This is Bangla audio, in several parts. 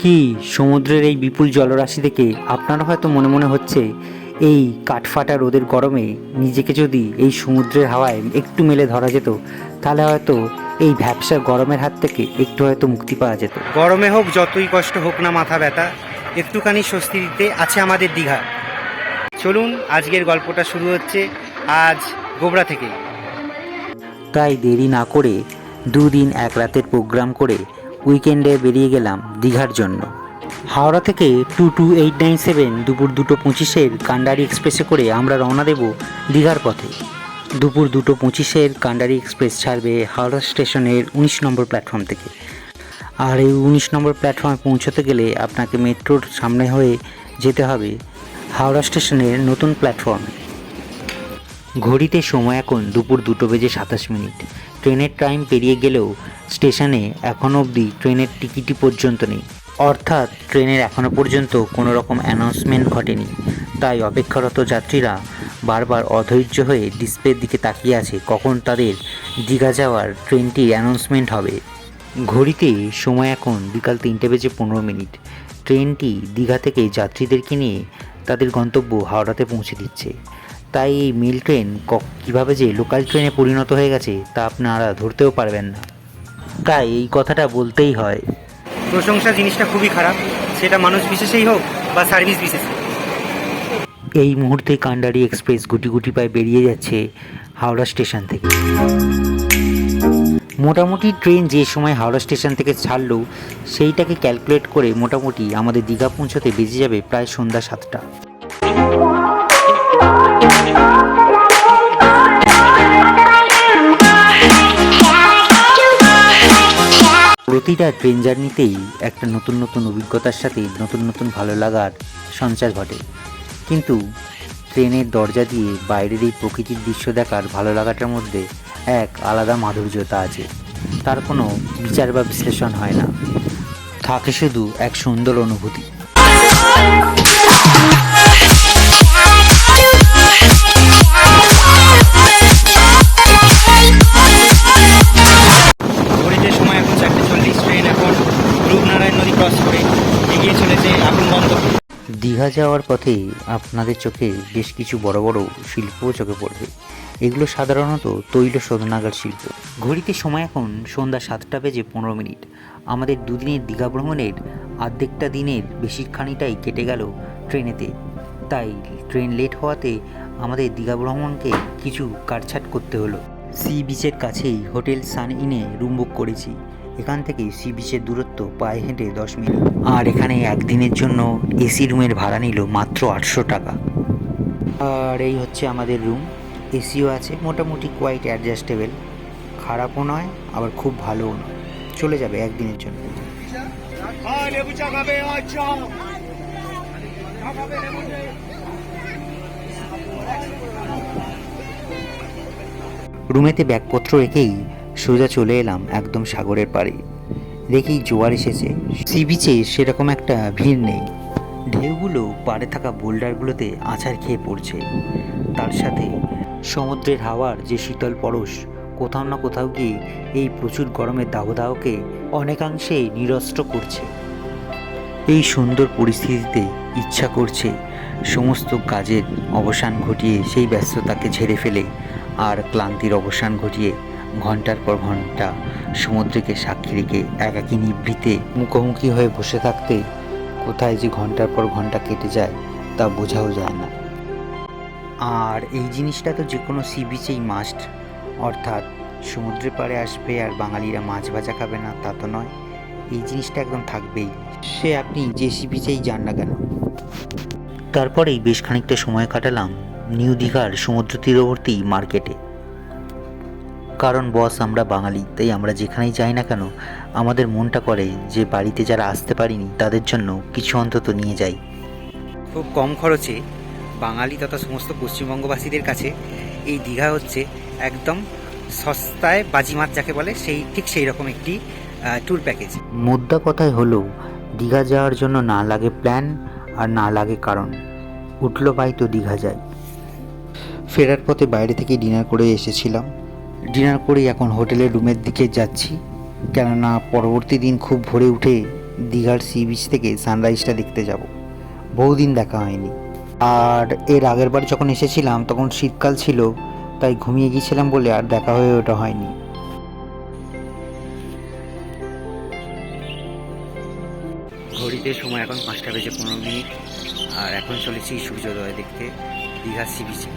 কি সমুদ্রের এই বিপুল জলরাশি থেকে আপনার হয়তো মনে মনে হচ্ছে এই কাঠফাটা রোদের গরমে নিজেকে যদি এই সমুদ্রের হাওয়ায় একটু মেলে ধরা যেত তাহলে হয়তো এই ভ্যাবসা গরমের হাত থেকে একটু হয়তো মুক্তি পাওয়া যেত। গরমে হোক যতই কষ্ট হোক না মাথা ব্যথা একটুখানি স্বস্তি দিতে আছে আমাদের দীঘা। চলুন আজকের গল্পটা শুরু হচ্ছে আজ গোবরা থেকে তাই দেরি না করে দুদিন এক রাতের প্রোগ্রাম করে উইকেন্ডে বেরিয়ে গেলাম দীঘার জন্য। হাওড়া থেকে two two eight nine seven দুপুর দুটো পঁচিশের কান্ডারি এক্সপ্রেসে করে আমরা রওনা দেব দীঘার পথে। দুপুর দুটো পঁচিশের কান্ডারি এক্সপ্রেস ছাড়বে হাওড়া স্টেশনের উনিশ নম্বর প্ল্যাটফর্ম থেকে। আর এই উনিশ নম্বর প্ল্যাটফর্মে পৌঁছতে গেলে আপনাকে মেট্রোর সামনে হয়ে যেতে হবে হাওড়া স্টেশনের নতুন প্ল্যাটফর্মে। ঘড়িতে সময় এখন দুপুর দুটো বেজে সাতাশ মিনিট। ট্রেনের টাইম পেরিয়ে গেলেও স্টেশনে এখনও অবধি ট্রেনের টিকিটই পর্যন্ত নেই। অর্থাৎ ট্রেনের এখনও পর্যন্ত কোনো রকম অ্যানাউন্সমেন্ট ঘটেনি। তাই অপেক্ষারত যাত্রীরা বারবার অধৈর্য হয়ে ডিসপ্লের দিকে তাকিয়ে আছে কখন তাদের দীঘা যাওয়ার ট্রেনটির অ্যানাউন্সমেন্ট হবে। ঘড়িতে সময় এখন বিকাল তিনটে বেজে পনেরো মিনিট। ট্রেনটি দীঘা থেকে যাত্রীদেরকে নিয়ে তাদের গন্তব্য হাওড়াতে পৌঁছে দিচ্ছে। তাই এই মেল ট্রেন ক- কীভাবে যে লোকাল ট্রেনে পরিণত হয়ে গেছে তা আপনারা ধরতেও পারবেন না। তাই এই কথাটা বলতেই হয়। প্রশংসা জিনিসটা খুবই খারাপ। সেটা মানুষ বিশেষেই হোক বা সার্ভিস বিশেষে। এই মুহূর্তে কান্ডারি এক্সপ্রেস গুটি গুটি পায়ে বেরিয়ে যাচ্ছে হাওড়া স্টেশন থেকে। মোটামুটি ট্রেন যে সময় হাওড়া স্টেশন থেকে ছাড়লো সেইটাকে ক্যালকুলেট করে মোটামুটি আমাদের দীঘা পৌঁছতে বেজে যাবে প্রায় সন্ধ্যা সাতটা। প্রতিটা ট্রেন জার্নিতেই একটা নতুন নতুন অভিজ্ঞতার সাথে নতুন নতুন ভালো লাগার সঞ্চার ঘটে। কিন্তু ট্রেনের দরজা দিয়ে বাইরের এই প্রকৃতির দৃশ্য দেখার ভালো লাগাটার মধ্যে এক আলাদা মাধুর্যতা আছে। তার কোনো বিচার বা বিশ্লেষণ হয় না। থাকে শুধু এক সুন্দর অনুভূতি। দীঘা যাওয়ার পথে আপনাদের চোখে বেশ কিছু বড় বড় শিল্পও চোখে পড়বে। এগুলো সাধারণত তৈল শোধনাগার শিল্প। ঘড়িতে সময় এখন সন্ধ্যা সাতটা বেজে পনেরো মিনিট। আমাদের দুদিনের দীঘা ভ্রমণের অর্ধেকটা দিনের বেশিরখানিটাই কেটে গেল ট্রেনেতে। তাই ট্রেন লেট হওয়াতে আমাদের দীঘা ভ্রমণকে কিছু কাটছাট করতে হলো। সি বিচের কাছেই হোটেল সান ইনে রুম বুক করেছি। এখান থেকে সি বিচের দূরত্ব পায়ে হেঁটে দশ মিনিট। আর এখানে একদিনের জন্য এসি রুমের ভাড়া নিল মাত্র আটশো টাকা। আর এই হচ্ছে আমাদের রুম এসিও আছে, মোটামুটি কোয়াইট অ্যাডজাস্টেবল খারাপও নয়, আবার খুব ভালোও নয়। চলে যাবে একদিনের জন্য। রুমেতে ব্যাগপত্র রেখেই সোজা চলে এলাম একদম সাগরের পাড়ে। দেখি জোয়ার এসেছে। সি বিচে সেরকম একটা ভিড় নেই। ঢেউগুলো পাড়ে থাকা বোল্ডারগুলোতে আছাড় খেয়ে পড়ছে। তার সাথে সমুদ্রের হাওয়ার যে শীতল পরশ, কোথাও না কোথাও গিয়ে এই প্রচুর গরমের দাবদাহকে অনেকাংশে নিরস্ত্র করছে। এই সুন্দর পরিস্থিতিতে ইচ্ছা করছে সমস্ত কাজের অবসান ঘটিয়ে সেই ব্যস্ততাকে ঝেড়ে ফেলে আর ক্লান্তির অবসান ঘটিয়ে ঘণ্টার পর ঘণ্টা সমুদ্রকে সাক্ষী রেখে একাকী নিভৃতে মুখোমুখি হয়ে বসে থাকতে কোথায় যে ঘণ্টার পর ঘণ্টা কেটে যায় তা বোঝাও যায় না। আর এই জিনিসটা তো যে কোনো সি বিচেই মাস্ট অর্থাৎ সমুদ্রের পাড়ে আসবে আর বাঙালিরা মাছ ভাজা খাবে না, তা তো নয়। এই জিনিসটা একদম থাকবেই। সে আপনি যে সি বিচেই যান না কেন? তারপরেই বেশ খানিকটা সময় কাটালাম নিউ দীঘার সমুদ্র তীরবর্তী মার্কেটে। কারণ বস আমরা বাঙালি তাই আমরা যেখানেই যাই না কেন আমাদের মনটা করে যে বাড়িতে যারা আসতে পারিনি তাদের জন্য কিছু অন্তত নিয়ে যাই। খুব কম খরচে বাঙালি তথা সমস্ত পশ্চিমবঙ্গবাসীদের কাছে এই দীঘা হচ্ছে একদম সস্তায় বাজিমাত যাকে বলে সেই ঠিক সেই রকম একটি ট্যুর প্যাকেজ মুদ্রা কথায় হলো দীঘা যাওয়ার জন্য না লাগে প্ল্যান আর না লাগে কারণ। উঠল পাই তো দীঘা যাই। ফেরার পথে বাইরে থেকে ডিনার করে এসেছিলাম। ডিনার করেই এখন হোটেলের রুমের দিকে যাচ্ছি। কেননা পরবর্তী দিন খুব ভোরে উঠে দীঘার সি বিচ থেকে সানরাইজটা দেখতে যাব। বহুদিন দেখা হয়নি। আর এর আগের বার যখন এসেছিলাম, তখন শীতকাল ছিল, তাই ঘুমিয়ে গিয়েছিলাম বলে আর দেখা হয়ে ওটা হয়নি। ঘড়িতে সময় এখন পাঁচটা বেজে পনেরো মিনিট, আর এখন চলেছি সূর্যোদয় দেখতে দীঘা সি বিচে।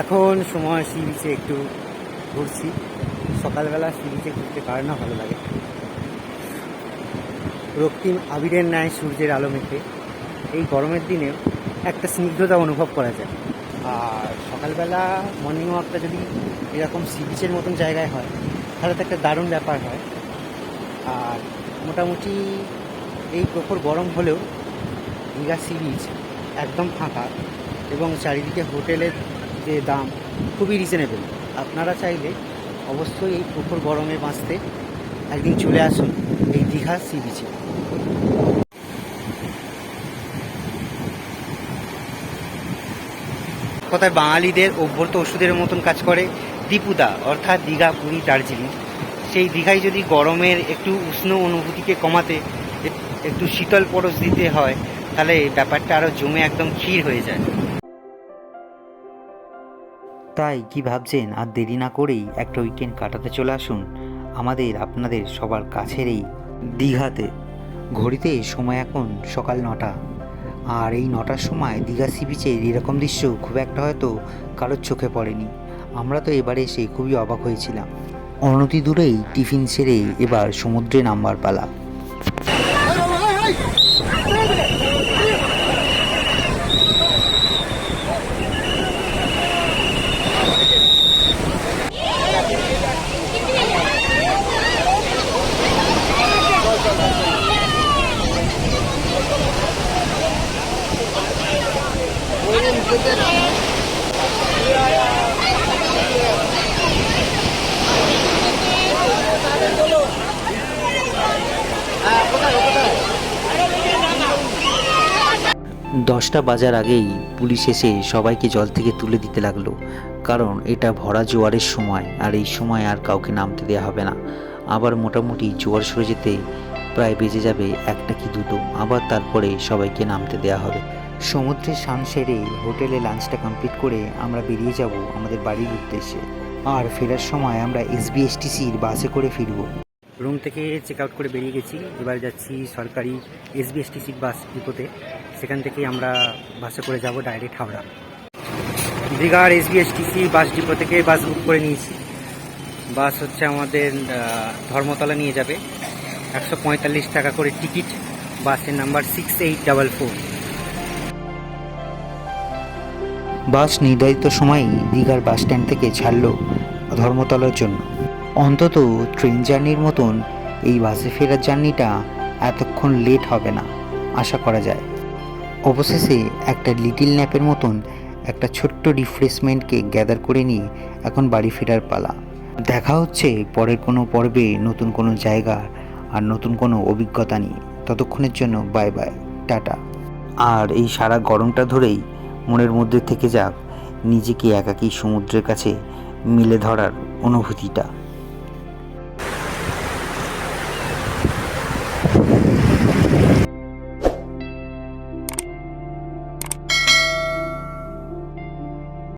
এখন সময় সি বিচে একটু ঘুরছি। সকালবেলা সি বিচে ঘুরতে কার না ভালো লাগে? রক্তিম আবিরের ন্যায় সূর্যের আলো মেখে এই গরমের দিনে একটা স্নিগ্ধতা অনুভব করা যায়। আর সকালবেলা মর্নিং ওয়াকটা যদি এরকম সি বিচের মতন জায়গায় হয়, তাহলে তো একটা দারুণ ব্যাপার হয়। আর মোটামুটি এই প্রখর গরম হলেও দীঘা সি বিচ একদম ফাঁকা এবং চারিদিকে হোটেলের যে দাম খুবই রিজনেবল আপনারা চাইলে অবশ্যই এই প্রখর গরমে বাঁচতে একদিন চলে আসুন এই দীঘা সি বিচে। কথায় বাঙালিদের অভ্যর্ত ওষুধের মতন কাজ করে দীপুদা, অর্থাৎ দীঘা, পুরী, দার্জিলিং। সেই দীঘায় যদি গরমের একটু উষ্ণ অনুভূতিকে কমাতে, একটু শীতল পরশ দিতে হয়, তাহলে ব্যাপারটা আরও জমে একদম ক্ষীর হয়ে যায়। তাই কি ভাবছেন? আর দেরি না করেই একটা উইকেন্ড কাটাতে চলে আসুন। আমাদের, আপনাদের সবার কাছের এই দীঘাতে। ঘড়িতে সময় এখন সকাল নটা। আর এই নটার সময় দীঘা সি বিচের এরকম দৃশ্য খুব একটা হয়তো কারোর চোখে পড়েনি। আমরা তো এবারে এসে খুবই অবাক হয়েছিলাম। অনতি দূরেই টিফিন সেরে এবার সমুদ্রে নামবার পালা। দশটা বাজার আগেই পুলিশ এসে সবাইকে জল থেকে তুলে দিতে লাগল। কারণ এটা ভরা জোয়ারের সময়, আর এই সময় আর কাউকে নামতে দেওয়া হবে না। আবার মোটামুটি জোয়ার সরে যেতে প্রায় বেজে যাবে একটা কি দুটো। আবার তারপরে সবাইকে নামতে দেওয়া হবে। সমুদ্রের স্নান সেরে হোটেলে লাঞ্চটা কমপ্লিট করে আমরা বেরিয়ে যাব আমাদের বাড়ির উদ্দেশ্যে। আর ফেরার সময় আমরা এসবিএসটিসির বাসে করে ফিরবো। রুম থেকে চেক আউট করে বেরিয়ে গেছি। এবার যাচ্ছি সরকারি এসবিএসটিসি বাস ডিপোতে। সেখান থেকেই আমরা বাসে করে যাব ডাইরেক্ট হাওড়া। দীঘার এসবিএসটিসি বাস ডিপো থেকে বাস বুক করে নিয়েছি। বাস হচ্ছে আমাদের ধর্মতলা নিয়ে যাবে। একশো পঁয়তাল্লিশ টাকা করে টিকিট। বাসের number six eight double four bus নির্ধারিত সময়েই দীঘার বাস স্ট্যান্ড থেকে ছাড়ল ধর্মতলার জন্য। অন্তত ট্রেন জার্নির মতন এই বাসে ফেরার জার্নিটা এতক্ষণ লেট হবে না, আশা করা যায়। অবশেষে একটা লিটিল ন্যাপের মতন একটা ছোট্ট রিফ্রেশমেন্টকে গ্যাদার করে নিয়ে এখন বাড়ি ফেরার পালা। দেখা হচ্ছে পরের কোনো পর্বে নতুন কোনো জায়গা আর নতুন কোনো অভিজ্ঞতা নিয়ে। ততক্ষণের জন্য বাই বাই টাটা। আর এই সারা গরমটা ধরেই মনের মধ্যে থেকে যাক, নিজেকে একাকী সমুদ্রের কাছে মিলে ধরার অনুভূতিটা।